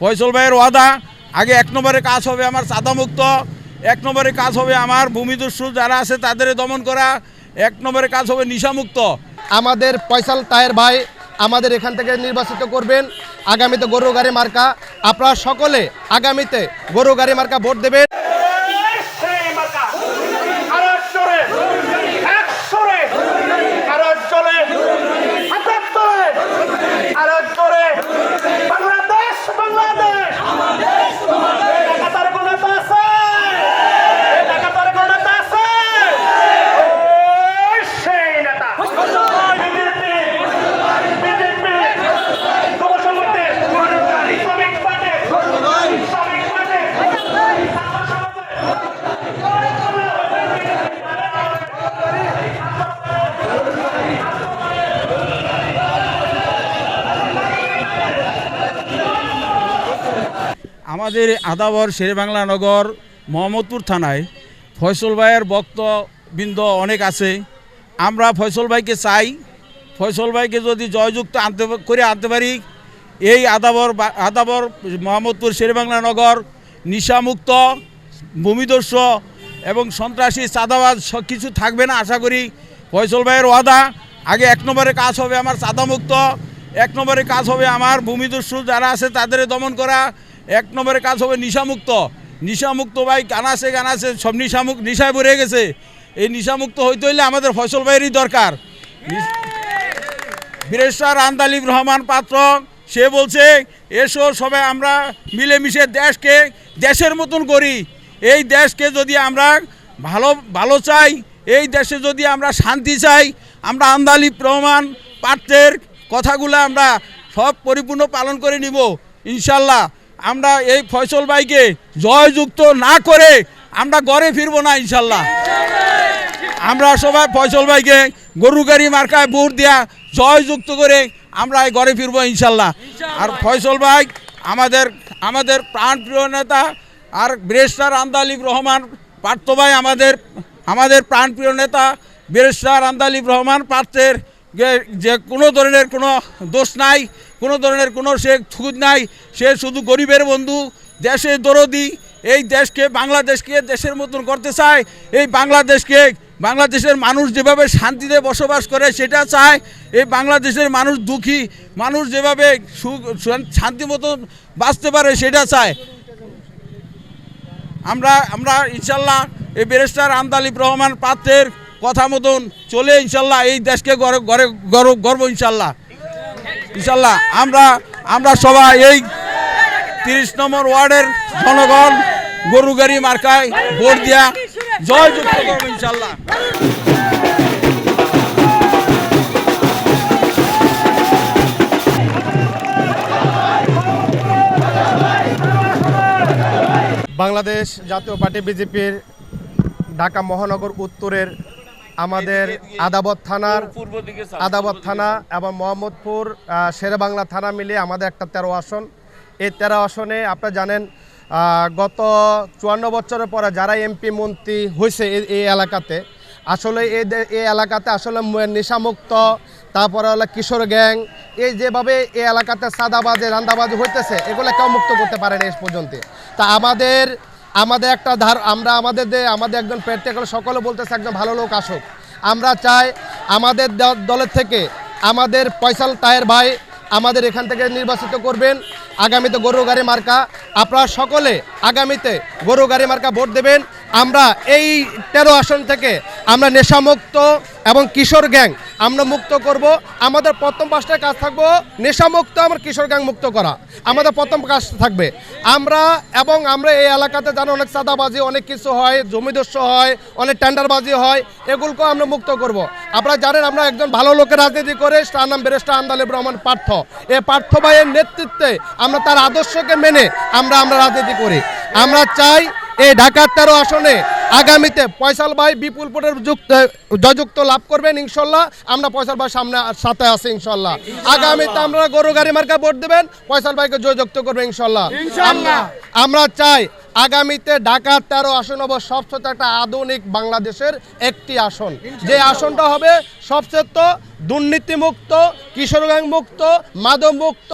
ফয়সল ভাইয়ের ওয়াদা, আগে এক নম্বরে কাজ হবে আমার মুক্ত এক নম্বরে কাজ হবে আমার ভূমিদস্যু যারা আছে তাদের দমন করা, এক নম্বরে কাজ হবে নিশামুক্ত। আমাদের পয়সাল তায়ের ভাই আমাদের এখান থেকে নির্বাচিত করবেন, আগামীতে গরু গাড়ি মার্কা, আপনারা সকলে আগামীতে গরু গাড়ি মার্কা ভোট দেবেন সেই মার্কা আরও জোরে একশোরে আরও জোরে সাতাত্তরে আরও জোরে বাংলাদেশ বাংলাদেশ একাত্তর কোনো নেতা আছে একাত্তর কোনো নেতা আছে ওই সেই নেতা বিজেপি বিজেপি যুব সংগঠনের শ্রমিক পার্টি শ্রমিক পার্টি আমাদের আদাবর শেরেবাংলা নগর, মোহাম্মদপুর থানায় ফয়সল ভাইয়ের বক্তবৃন্দ অনেক আছে। আমরা ফয়সল ভাইকে চাই, ফয়সল ভাইকে যদি জয়যুক্ত আনতে করে আনতে পারি, এই আদাবর আদাবর মোহাম্মদপুর শেরেবাংলা নগর নিশামুক্ত, ভূমিদস্য এবং সন্ত্রাসী চাঁদাবাজ সব কিছু থাকবে না আশা করি। ফয়সল ভাইয়ের ওয়াদা, আগে এক নম্বরে কাজ হবে আমার চাঁদামুক্ত, এক নম্বরে কাজ হবে আমার ভূমিদস্যু যারা আছে তাদের দমন করা এক নম্বরে কাজ হবে নিশামুক্ত। নিশামুক্ত ভাই গানাছে গানাছে সব নিশামুক্ত নিশায় ভরে গেছে। এই নিশামুক্ত হইতে হইলে আমাদের ফসল ভাইয়েরই দরকার। বীরেশ্বর আন্দালিব রহমান পাত্র, সে বলছে, এসো সবাই আমরা মিলেমিশে দেশকে দেশের মতন করি। এই দেশকে যদি আমরা ভালো ভালো চাই, এই দেশে যদি আমরা শান্তি চাই, আমরা আন্দালিব রহমান পাত্রের কথাগুলো আমরা সব পরিপূর্ণ পালন করে নিব, ইনশাল্লাহ। আমরা এই ফয়সল ভাইকে জয়যুক্ত না করে আমরা ঘরে ফিরবো না ইনশাল্লাহ। আমরা সবাই ফয়সল ভাইকে গরু গাড়ি মার্কায় ভোট দেয়া জয়যুক্ত করে আমরা এই ঘরে ফিরবো ইনশাল্লাহ। আর ফয়সল ভাই আমাদের আমাদের প্রাণপ্রিয় নেতা আর ব্রেস্টার আন্দালিব রহমান পার্থ ভাই আমাদের আমাদের প্রাণপ্রিয় নেতা ব্রেস্টার আন্দালিব রহমান পার্থের যে কোনো ধরনের কোনো দোষ নাই। কোনো ধরনের কোনো সে খুদ নাই, সে শুধু গরিবের বন্ধু দেশের দরদি, এই দেশকে, বাংলাদেশকে দেশের মতন করতে চায়, এই বাংলাদেশকে, বাংলাদেশের মানুষ যেভাবে শান্তিতে বসবাস করে সেটা চায়, এই বাংলাদেশের মানুষ দুঃখী, মানুষ যেভাবে শান্তি মতন বাঁচতে পারে সেটা চায়। আমরা আমরা ইনশাল্লাহ এই ব্যারিস্টার আমদালিব রহমান পাত্রের কথা মতন চলে ইনশাল্লাহ এই দেশকে গর্ব ইনশাল্লাহ। ইনশাল্লাহ আমরা আমরা সবাই এই তিরিশ নম্বর ওয়ার্ডের জনগণ, গরু গাড়ি মার্কায় ভোট দিয়া জয়যুক্ত করব ইনশাল্লাহ বাংলাদেশ জাতীয় পার্টি বিজেপির ঢাকা মহানগর উত্তরের আমাদের আদাবত থানার পূর্ব দিকে আদাবত থানা এবং মোহাম্মদপুর শেরেবাংলা থানা মিলিয়ে আমাদের একটা তেরো আসন। এই তেরো আসনে আপনারা জানেন গত চুয়ান্ন বছরের পরে যারা এমপি মন্ত্রী হয়েছে এই- এলাকাতে আসলে এই এলাকাতে আসলে নেশামুক্ত তারপরে হলো কিশোর গ্যাং এই যেভাবে এই এলাকাতে সাদাবাজি রান্দাবাজি হইতেছে এগুলো কেউ মুক্ত করতে পারে না এই পর্যন্ত। তা আমাদের আমাদের একটা ধার, আমরা আমাদের দে আমাদের একজন প্র্যাকটিক্যাল সকলে বলতেছে একজন ভালো লোক আসুক। আমরা চাই আমাদের দলের থেকে আমাদের পয়সাল তায়ের ভাই আমাদের এখান থেকে নির্বাচিত করবেন। আগামীতে গরু গাড়ি মার্কা, আপনারা সকলে আগামীতে গরু গাড়ি মার্কা ভোট দেবেন। আমরা এই তেরো আসন থেকে আমরা নেশামুক্ত এবং কিশোর গ্যাং আমরা মুক্ত করব। আমাদের প্রথম পাঁচটা কাজ থাকব নেশামুক্ত আমার কিশোর গ্যাং মুক্ত করা। আমাদের প্রথম কাজ থাকবে। আমরা এবং আমরা এই এলাকাতে জানো অনেক সাদাবাজি অনেক কিছু হয় জমিদস্য হয়, অনেক টেন্ডারবাজি হয়, এগুলোকেও আমরা মুক্ত করব। আপনারা জানেন আমরা একজন ভালো লোকের রাজনীতি করে, তার নাম বেরেস্টা আন্দালিব রহমান পার্থ। এ পার্থ ভাইয়ের নেতৃত্বে আমরা তার আদর্শকে মেনে আমরা আমরা রাজনীতি করি। আমরা চাই এই ঢাকার তেরো আসনে আগামীতে পয়সাল ভাই বিপুল ভোটের যুক্ত জয়যুক্ত লাভ করবেন ইনশাল্লাহ। আমরা পয়সাল ভাই সামনে সাথে আছি ইনশাল্লাহ। আগামীতে আমরা গরু গাড়ি মার্কা ভোট দেবেন পয়সাল ভাইকে জয়যুক্ত করবে ইনশাল্লাহ। আমরা আমরা চাই আগামীতে ঢাকার তেরো আসন হব সবচেয়ে একটা আধুনিক বাংলাদেশের একটি আসন। যে আসনটা হবে সবচেয়ে দুর্নীতিমুক্ত কিশোরগঞ্জ মুক্ত মাদক মুক্ত